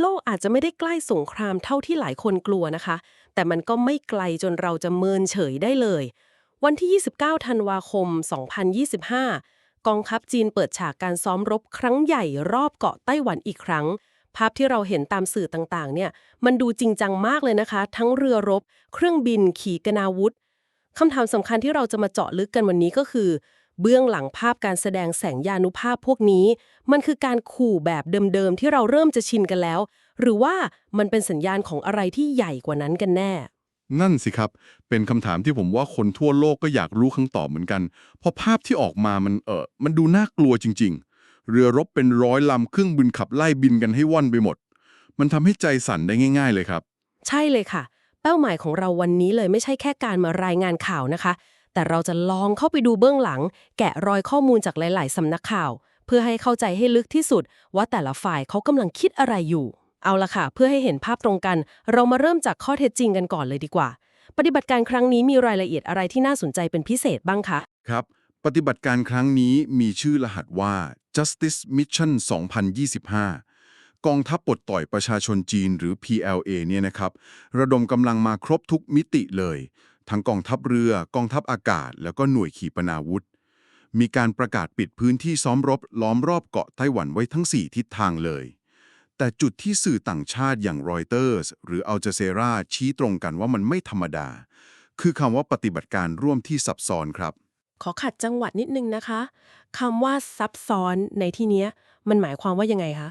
โลกอาจจะไม่ได้ใกล้สงครามเท่าที่หลายคนกลัวนะคะ แต่มันก็ไม่ไกลจนเราจะเมินเฉยได้เลย วันที่ 29 ธันวาคม 2025 กองทัพจีนเปิดฉากการซ้อมรบครั้งใหญ่รอบเกาะไต้หวันอีกครั้ง ภาพที่เราเห็นตามสื่อต่างๆ เนี่ย มันดูจริงจังมากเลยนะคะ ทั้งเรือรบ เครื่องบิน ขีปนาวุธคำถามสำคัญที่เราจะมาเจาะลึกกันวันนี้ก็คือ เบื้องหลังภาพการแสดงแสงยานุภาพพวกนี้ มันคือการขู่แบบเดิมๆที่เราเริ่มจะชินกันแล้ว หรือว่ามันเป็นสัญญาณของอะไรที่ใหญ่กว่านั้นกันแน่ นั่นสิครับ เป็นคำถามที่ผมว่าคนทั่วโลกก็อยากรู้คำตอบเหมือนกัน เพราะภาพที่ออกมามันเออมันดูน่ากลัวจริง ๆ เรือรบเป็นร้อยลำเครื่องบินขับไล่บินกันให้ว่อนไปหมด มันทำให้ใจสั่นได้ง่าย ๆ เลยครับ ใช่เลยค่ะ เป้าหมายของเราวันนี้เลยไม่ใช่แค่การมารายงานข่าวนะคะ แต่เราจะลองเข้าไปดูเบื้องหลัง แกะรอยข้อมูลจากหลาย ๆ สำนักข่าว เพื่อให้เข้าใจให้ลึกที่สุด ว่าแต่ละฝ่ายเขากำลังคิดอะไรอยู่ เอาละค่ะ เพื่อให้เห็นภาพตรงกัน เรามาเริ่มจากข้อเท็จจริงกันก่อนเลยดีกว่า ปฏิบัติการครั้งนี้มีรายละเอียดอะไรที่น่าสนใจเป็นพิเศษบ้างคะ ครับ ปฏิบัติการครั้งนี้มีชื่อรหัสว่า Justice Mission 2025กองทัพปลดต่อยประชาชนจีนหรือ PLA เนี่ยนะครับ ระดมกำลังมาครบทุกมิติเลย ทั้งกองทัพเรือ กองทัพอากาศ แล้วก็หน่วยขีปนาวุธ มีการประกาศปิดพื้นที่ซ้อมรบล้อมรอบเกาะไต้หวันไว้ทั้ง 4 ทิศทางเลย แต่จุดที่สื่อต่างชาติอย่างรอยเตอร์สหรืออัลจ z เซราชี้ตรงกันว่ามันไม่ธรรมดา คือคำว่าปฏิบัติการร่วมที่ซับซ้อนครับ ขอขัดจังหวัดนิดนึงนะคะคำว่าซับซ้อนในที่เนี้ยมันหมายความว่ายังไงคะ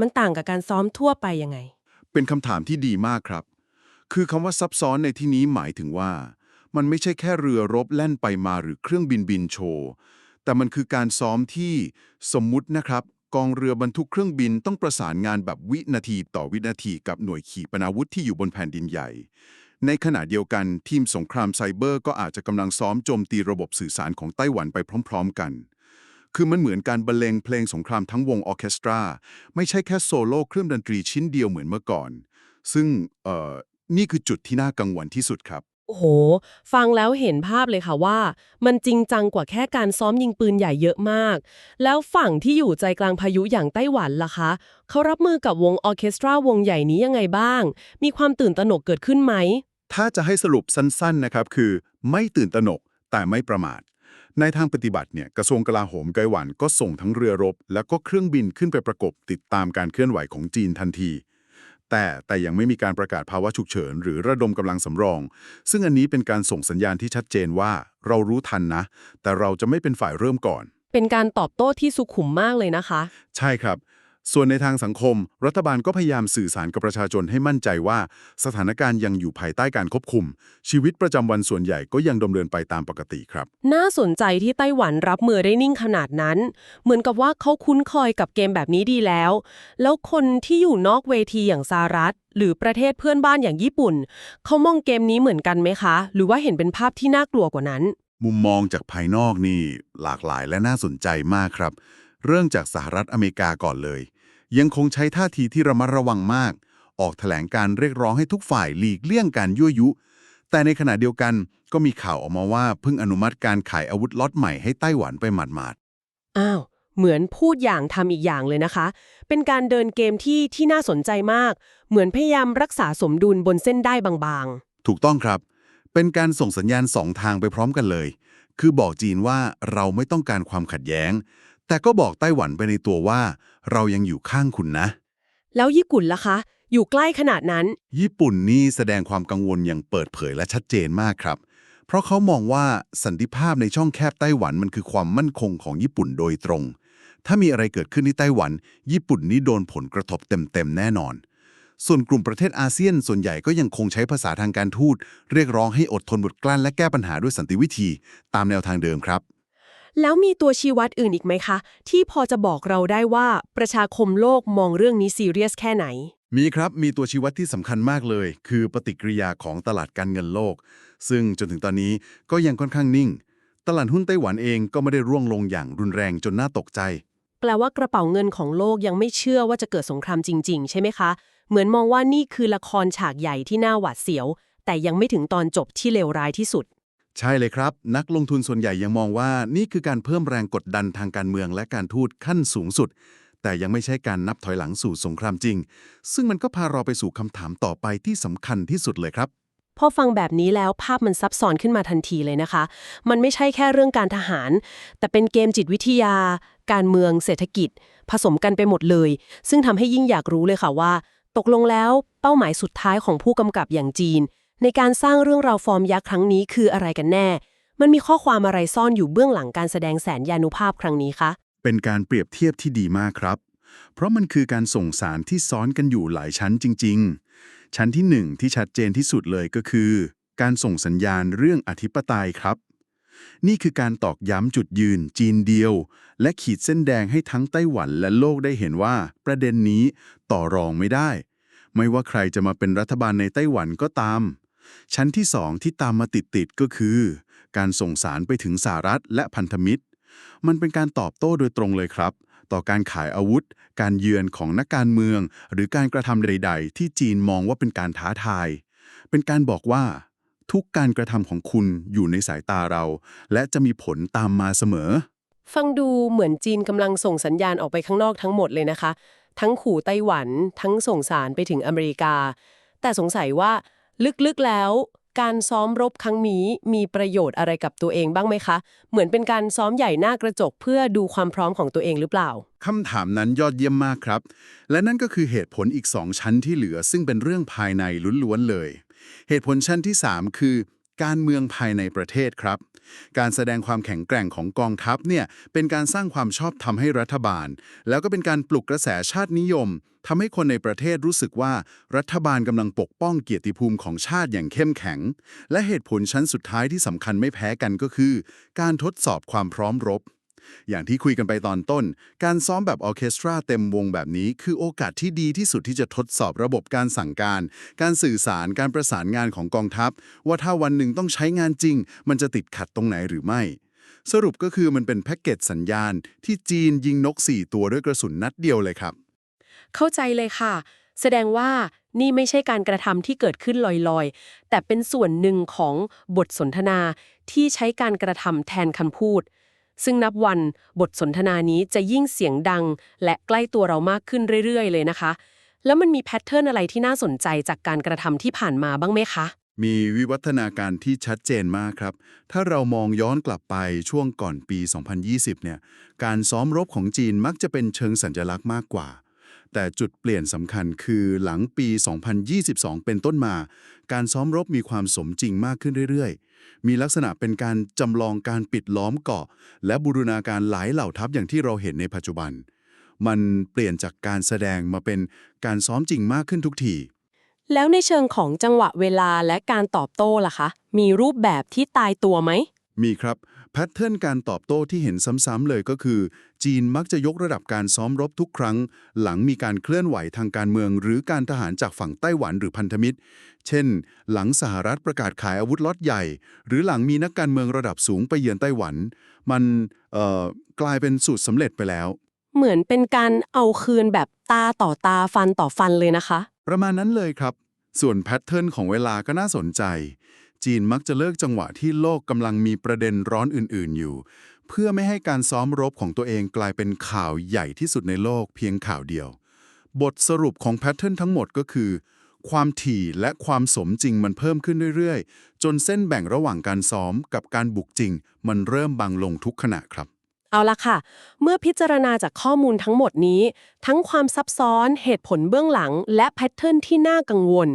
มันต่างกับการซ้อมทั่วไปยังไง เป็นคำถามที่ดีมากครับ คือคำว่าซับซ้อนในที่นี้หมายถึงว่า มันไม่ใช่แค่เรือรบแล่นไปมาหรือเครื่องบินบินโชว์แต่มันคือการซ้อมที่สมมุตินะครับ กองเรือบรรทุกเครื่องบินต้องประสานงานแบบวินาทีต่อวินาทีกับหน่วยขีปนาวุธที่อยู่บนแผ่นดินใหญ่ ในขณะเดียวกันทีมสงครามไซเบอร์ก็อาจจะกำลังซ้อมโจมตีระบบสื่อสารของไต้หวันไปพร้อม ๆ กัน คือมันเหมือนการบรรเลงเพลงสงครามทั้งวงออเคสตรา ไม่ใช่แค่โซโล่เครื่องดนตรีชิ้นเดียวเหมือนเมื่อก่อน ซึ่งเอ่อ นี่คือจุดที่น่ากังวลที่สุดครับ โอ้โห ฟังแล้วเห็นภาพเลยค่ะว่า มันจริงจังกว่าแค่การซ้อมยิงปืนใหญ่เยอะมาก แล้วฝั่งที่อยู่ใจกลางพายุอย่างไต้หวันล่ะคะ เขารับมือกับวงออร์เคสตราวงใหญ่นี้ยังไงบ้าง มีความตื่นตระหนกเกิดขึ้นไหม ถ้าจะให้สรุปสั้น ๆ นะครับ คือ ไม่ตื่นตระหนกแต่ไม่ประมาท ในทางปฏิบัติเนี่ยกระทรวงกลาโหมไต้หวันก็ส่งทั้งเรือรบ แล้วก็เครื่องบินขึ้นไปประกบติดตามการเคลื่อนไหวของจีนทันที แต่แต่ยังไม่มีการประกาศภาวะฉุกเฉิน หรือระดมกำลังสำรอง ซึ่งอันนี้เป็นการส่งสัญญาณที่ชัดเจนว่าเรารู้ทันนะ แต่เราจะไม่เป็นฝ่ายเริ่มก่อน เป็นการตอบโต้ที่สุขุมมากเลยนะคะ ใช่ครับ ส่วนในทางสังคม รัฐบาลก็พยายามสื่อสารกับประชาชนให้มั่นใจว่า สถานการณ์ยังอยู่ภายใต้การควบคุม ชีวิตประจำวันส่วนใหญ่ก็ยังดำเนินไปตามปกติครับ น่าสนใจที่ไต้หวันรับมือได้นิ่งขนาดนั้น เหมือนกับว่าเขาคุ้นเคยกับเกมแบบนี้ดีแล้ว แล้วคนที่อยู่นอกเวทีอย่างสหรัฐ หรือประเทศเพื่อนบ้านอย่างญี่ปุ่นเขามองเกมนี้เหมือนกันไหมคะ หรือว่าเห็นเป็นภาพที่น่ากลัวกว่านั้น มุมมองจากภายนอกนี่หลากหลายและน่าสนใจมากครับ เรื่องจากสหรัฐอเมริกาก่อนเลย ยังคงใช้ท่าทีที่ระมัดระวังมาก ออกแถลงการเรียกร้องให้ทุกฝ่ายหลีกเลี่ยงการยั่วยุ แต่ในขณะเดียวกันก็มีข่าวออกมาว่าเพิ่งอนุมัติการขายอาวุธล็อตใหม่ให้ไต้หวันไปหมาดอ้าวเหมือนพูดอย่างทำอีกอย่างเลยนะคะ เป็นการเดินเกมที่ที่น่าสนใจมาก เหมือนพยายามรักษาสมดุลบนเส้นได้บางๆ ถูกต้องครับ เป็นการส่งสัญญาณสองทางไปพร้อมกันเลย คือบอกจีนว่าเราไม่ต้องการความขัดแย้ง แต่ก็บอกไต้หวันไปในตัวว่า เรายังอยู่ข้างคุณนะๆแล้วญี่ปุ่นล่ะคะ อยู่ใกล้ขนาดนั้น ญี่ปุ่นนี่แสดงความกังวลอย่างเปิดเผยและชัดเจนมากครับ เพราะเขามองว่าสันติภาพในช่องแคบไต้หวันมันคือความมั่นคงของญี่ปุ่นโดยตรง ถ้ามีอะไรเกิดขึ้นที่ไต้หวัน ญี่ปุ่นนี่โดนผลกระทบเต็มๆแน่นอน ส่วนกลุ่มประเทศอาเซียนส่วนใหญ่ก็ยังคงใช้ภาษาทางการทูตเรียกร้องให้อดทนบดกลั้นและแก้ปัญหาด้วยสันติวิธี ตามแนวทางเดิมครับ แล้วมีตัวชี้วัดอื่นอีกไหมคะ ที่พอจะบอกเราได้ว่าประชาคมโลกมองเรื่องนี้ซีเรียสแค่ไหน มีครับมีตัวชี้วัดที่สำคัญมากเลย คือปฏิกิริยาของตลาดการเงินโลก ซึ่งจนถึงตอนนี้ก็ยังค่อนข้างนิ่ง ตลาดหุ้นไต้หวันเองก็ไม่ได้ร่วงลงอย่างรุนแรงจนน่าตกใจ แปลว่ากระเป๋าเงินของโลกยังไม่เชื่อว่าจะเกิดสงครามจริง ๆ ใช่ไหมคะ เหมือนมองว่านี่คือละครฉากใหญ่ที่น่าหวาดเสียว แต่ยังไม่ถึงตอนจบที่เลวร้ายที่สุด ใช่เลยครับ นักลงทุนส่วนใหญ่ยังมองว่านี่คือการเพิ่มแรงกดดันทางการเมืองและการทูตขั้นสูงสุด แต่ยังไม่ใช่การนับถอยหลังสู่สงครามจริง ซึ่งมันก็พาเราไปสู่คำถามต่อไปที่สำคัญที่สุดเลยครับพอฟังแบบนี้แล้วภาพมันซับซ้อนขึ้นมาทันทีเลยนะคะ มันไม่ใช่แค่เรื่องการทหาร แต่เป็นเกมจิตวิทยา การเมืองเศรษฐกิจ ผสมกันไปหมดเลย ซึ่งทำให้ยิ่งอยากรู้เลยค่ะว่า ตกลงแล้วเป้าหมายสุดท้ายของผู้กำกับอย่างจีน ในการสร้างเรื่องราวฟอร์มยักษ์ครั้งนี้คืออะไรกันแน่ มันมีข้อความอะไรซ่อนอยู่เบื้องหลังการแสดงแสนยานุภาพครั้งนี้คะ เป็นการเปรียบเทียบที่ดีมากครับ เพราะมันคือการส่งสารที่ซ้อนกันอยู่หลายชั้นจริง ๆ ชั้นที่หนึ่งที่ชัดเจนที่สุดเลยก็คือ การส่งสัญญาณเรื่องอธิปไตยครับ นี่คือการตอกย้ำจุดยืนจีนเดียว และขีดเส้นแดงให้ทั้งไต้หวันและโลกได้เห็นว่า ประเด็นนี้ต่อรองไม่ได้ ไม่ว่าใครจะมาเป็นรัฐบาลในไต้หวันก็ตาม ชั้นที่สองที่ตามมาติดๆก็คือ การส่งสารไปถึงสหรัฐและพันธมิตร มันเป็นการตอบโต้โดยตรงเลยครับ ต่อการขายอาวุธ การเยือนของนักการเมือง หรือการกระทำใด ๆ ที่จีนมองว่าเป็นการท้าทาย เป็นการบอกว่า ทุกการกระทำของคุณอยู่ในสายตาเรา และจะมีผลตามมาเสมอ ฟังดูเหมือนจีนกำลังส่งสัญญาณออกไปข้างนอกทั้งหมดเลยนะคะ ทั้งขู่ไต้หวัน ทั้งส่งสารไปถึงอเมริกา แต่สงสัยว่า ลึกๆแล้ว การซ้อมรบครั้งนี้มีประโยชน์อะไรกับตัวเองบ้างไหมคะ เหมือนเป็นการซ้อมใหญ่หน้ากระจกเพื่อดูความพร้อมของตัวเองหรือเปล่า คำถามนั้นยอดเยี่ยมมากครับ และนั่นก็คือเหตุผลอีกสองชั้นที่เหลือ ซึ่งเป็นเรื่องภายในล้วนๆเลย เหตุผลชั้นที่ 3 คือ การเมืองภายในประเทศครับ การแสดงความแข็งแกร่งของกองทัพเนี่ยเป็นการสร้างความชอบธรรมให้รัฐบาล แล้วก็เป็นการปลุกกระแสชาตินิยมทำให้คนในประเทศรู้สึกว่ารัฐบาลกำลังปกป้องเกียรติภูมิของชาติอย่างเข้มแข็ง และเหตุผลชั้นสุดท้ายที่สำคัญไม่แพ้กันก็คือ การทดสอบความพร้อมรบ อย่างที่คุยกันไปตอนต้น การซ้อมแบบออเคสตราเต็มวงแบบนี้ คือโอกาสที่ดีที่สุดที่จะทดสอบระบบการสั่งการ การสื่อสารการประสานงานของกองทัพ ว่าถ้าวันหนึ่งต้องใช้งานจริง มันจะติดขัดตรงไหนหรือไม่ สรุปก็คือมันเป็นแพ็กเกจสัญญาณ ที่จีนยิงนก 4 ตัวด้วยกระสุนนัดเดียวเลยครับ เข้าใจเลยค่ะ แสดงว่านี่ไม่ใช่การกระทำที่เกิดขึ้นลอยๆ แต่เป็นส่วนหนึ่งของบทสนทนาที่ใช้การกระทำแทนคำพูด ซึ่งนับวันบทสนทนานี้จะยิ่งเสียงดัง และใกล้ตัวเรามากขึ้นเรื่อย ๆ เลยนะคะ แล้วมันมีแพทเทิร์นอะไรที่น่าสนใจจากการกระทำที่ผ่านมาบ้างไหมคะ มีวิวัฒนาการที่ชัดเจนมากครับ ถ้าเรามองย้อนกลับไปช่วงก่อนปี 2020 เนี่ย การซ้อมรบของจีนมักจะเป็นเชิงสัญลักษณ์มากกว่า แต่จุดเปลี่ยนสำคัญคือหลังปี 2022 เป็นต้นมา การซ้อมรบมีความสมจริงมากขึ้นเรื่อยๆ มีลักษณะเป็นการจำลองการปิดล้อมเกาะ และบูรณาการหลายเหล่าทัพอย่างที่เราเห็นในปัจจุบัน มันเปลี่ยนจากการแสดงมาเป็นการซ้อมจริงมากขึ้นทุกที แล้วในเชิงของจังหวะเวลาและการตอบโต้ล่ะคะ มีรูปแบบที่ตายตัวไหม มีครับ แพทเทิร์นการตอบโต้ที่เห็นซ้ำๆเลยก็คือ จีนมักจะยกระดับการซ้อมรบทุกครั้ง หลังมีการเคลื่อนไหวทางการเมือง หรือการทหารจากฝั่งไต้หวันหรือพันธมิตร เช่น หลังสหรัฐประกาศขายอาวุธล็อตใหญ่ หรือหลังมีนักการเมืองระดับสูงไปเยือนไต้หวัน มันเอ่อกลายเป็นสูตรสำเร็จไปแล้ว เหมือนเป็นการเอาคืนแบบตาต่อตาฟันต่อฟันเลยนะคะ ประมาณนั้นเลยครับ ส่วนแพทเทิร์นของเวลาก็น่าสนใจ จีนมักจะเลิกจังหวะที่โลกกำลังมีประเด็นร้อนอื่น ๆ อยู่ เพื่อไม่ให้การซ้อมรบของตัวเองกลายเป็นข่าวใหญ่ที่สุดในโลกเพียงข่าวเดียว บทสรุปของแพทเทิร์นทั้งหมดก็คือ ความถี่และความสมจริงมันเพิ่มขึ้นเรื่อย ๆ จนเส้นแบ่งระหว่างการซ้อมกับการบุกจริง มันเริ่มบางลงทุกขณะครับเอาละค่ะ เมื่อพิจารณาจากข้อมูลทั้งหมดนี้ ทั้งความซับซ้อน เหตุผลเบื้องหลัง และแพทเทิร์นที่น่ากังวล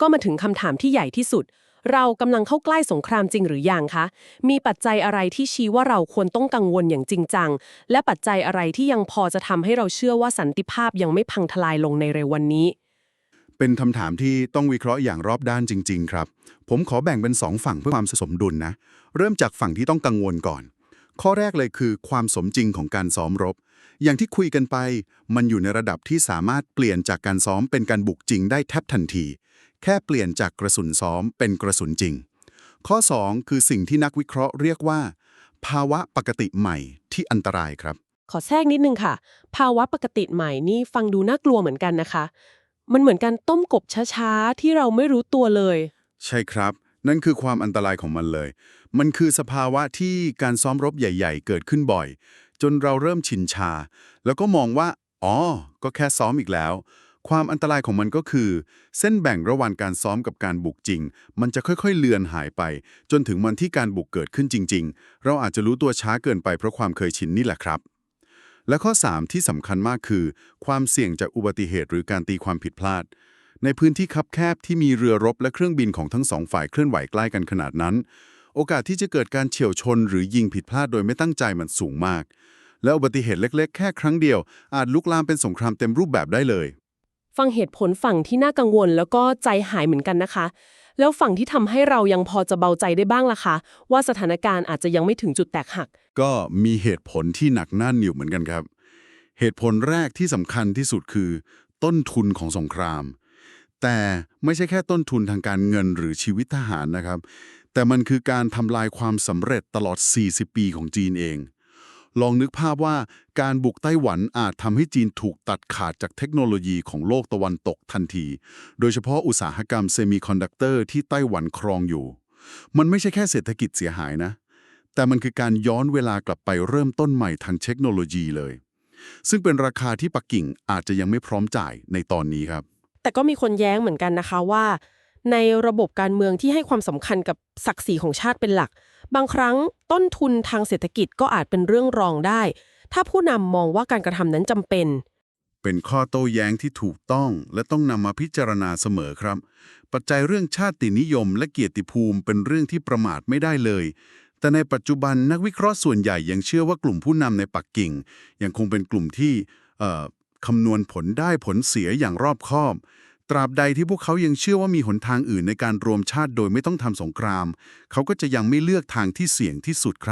ก็มาถึงคำถามที่ใหญ่ที่สุด เรากำลังเข้าใกล้สงครามจริงหรือยังคะ มีปัจจัยอะไรที่ชี้ว่าเราควรต้องกังวลอย่างจริงจัง และปัจจัยอะไรที่ยังพอจะทำให้เราเชื่อว่าสันติภาพยังไม่พังทลายลงในเร็ววันนี้ เป็นคำถามที่ต้องวิเคราะห์อย่างรอบด้านจริง ๆ ครับ ผมขอแบ่งเป็นสองฝั่งเพื่อความสมดุลนะ เริ่มจากฝั่งที่ต้องกังวลก่อน ข้อแรกเลยคือความสมจริงของการซ้อมรบ อย่างที่คุยกันไป มันอยู่ในระดับที่สามารถเปลี่ยนจากการซ้อมเป็นการบุกจริงได้แทบทันที แค่เปลี่ยนจากกระสุนซ้อมเป็นกระสุนจริง ข้อ 2 คือสิ่งที่นักวิเคราะห์เรียกว่า ภาวะปกติใหม่ที่อันตรายครับ ขอแทรกนิดนึงค่ะ ภาวะปกติใหม่นี่ฟังดูน่ากลัวเหมือนกันนะคะ มันเหมือนการต้มกบช้าๆที่เราไม่รู้ตัวเลย ใช่ครับ นั่นคือความอันตรายของมันเลย มันคือสภาวะที่การซ้อมรบใหญ่ ๆ เกิดขึ้นบ่อย จนเราเริ่มชินชา แล้วก็มองว่า อ๋อ ก็แค่ซ้อมอีกแล้ว ความอันตรายของมันก็คือ เส้นแบ่งระหว่างการซ้อมกับการบุกจริง มันจะค่อยๆ เลือนหายไป จนถึงวันที่การบุกเกิดขึ้นจริง ๆ เราอาจจะรู้ตัวช้าเกินไปเพราะความเคยชินนี่แหละครับ และข้อ 3 ที่สำคัญมากคือ ความเสี่ยงจากอุบัติเหตุหรือการตีความผิดพลาด ในพื้นที่คับแคบที่มีเรือรบและเครื่องบินของทั้งสองฝ่ายเคลื่อนไหวใกล้กันขนาดนั้น โอกาสที่จะเกิดการเฉี่ยวชน หรือยิงผิดพลาดโดยไม่ตั้งใจมันสูงมากและอุบัติเหตุเล็ก ๆ แค่ครั้งเดียว อาจลุกลามเป็นสงครามเต็มรูปแบบได้เลย ฟังเหตุผลฝั่งที่น่ากังวลแล้วก็ใจหายเหมือนกันนะคะ แล้วฝั่งที่ทำให้เรายังพอจะเบาใจได้บ้างล่ะคะว่าสถานการณ์อาจจะยังไม่ถึงจุดแตกหัก ก็มีเหตุผลที่หนักแน่นอยู่เหมือนกันครับ เหตุผลแรกที่สำคัญที่สุดคือ ต้นทุนของสงคราม แต่ไม่ใช่แค่ต้นทุนทางการเงินหรือชีวิตทหารนะครับ แต่มันคือการทำลายความสำเร็จตลอด 40 ปีของจีนเอง ลองนึกภาพว่าการบุกไต้หวันอาจทำให้จีนถูกตัดขาดจากเทคโนโลยีของโลกตะวันตกทันที โดยเฉพาะอุตสาหกรรมเซมิคอนดักเตอร์ที่ไต้หวันครองอยู่ มันไม่ใช่แค่เศรษฐกิจเสียหายนะ แต่มันคือการย้อนเวลากลับไปเริ่มต้นใหม่ทางเทคโนโลยีเลย ซึ่งเป็นราคาที่ปักกิ่งอาจจะยังไม่พร้อมจ่ายในตอนนี้ครับ แต่ก็มีคนแย้งเหมือนกันนะคะว่า ในระบบการเมืองที่ให้ความสำคัญกับศักดิ์ศรีของชาติเป็นหลัก บางครั้งต้นทุนทางเศรษฐกิจก็อาจเป็นเรื่องรองได้ ถ้าผู้นำมองว่าการกระทำนั้นจำเป็น เป็นข้อโต้แย้งที่ถูกต้องและต้องนำมาพิจารณาเสมอครับ ปัจจัยเรื่องชาตินิยม และเกียรติภูมิเป็นเรื่องที่ประมาทไม่ได้เลยแต่ในปัจจุบันนักวิเคราะห์ส่วนใหญ่ยังเชื่อว่ากลุ่มผู้นำในปักกิ่ง ยังคงเป็นกลุ่มที่คำนวณผลได้ผลเสียอย่างรอบคอบ ตราบใดที่พวกเขายังเชื่อว่ามีหนทางอื่นในการรวมชาติโดยไม่ต้องทำสงคราม เขาก็จะยังไม่เลือกทางที่เสี่ยงที่สุดครับ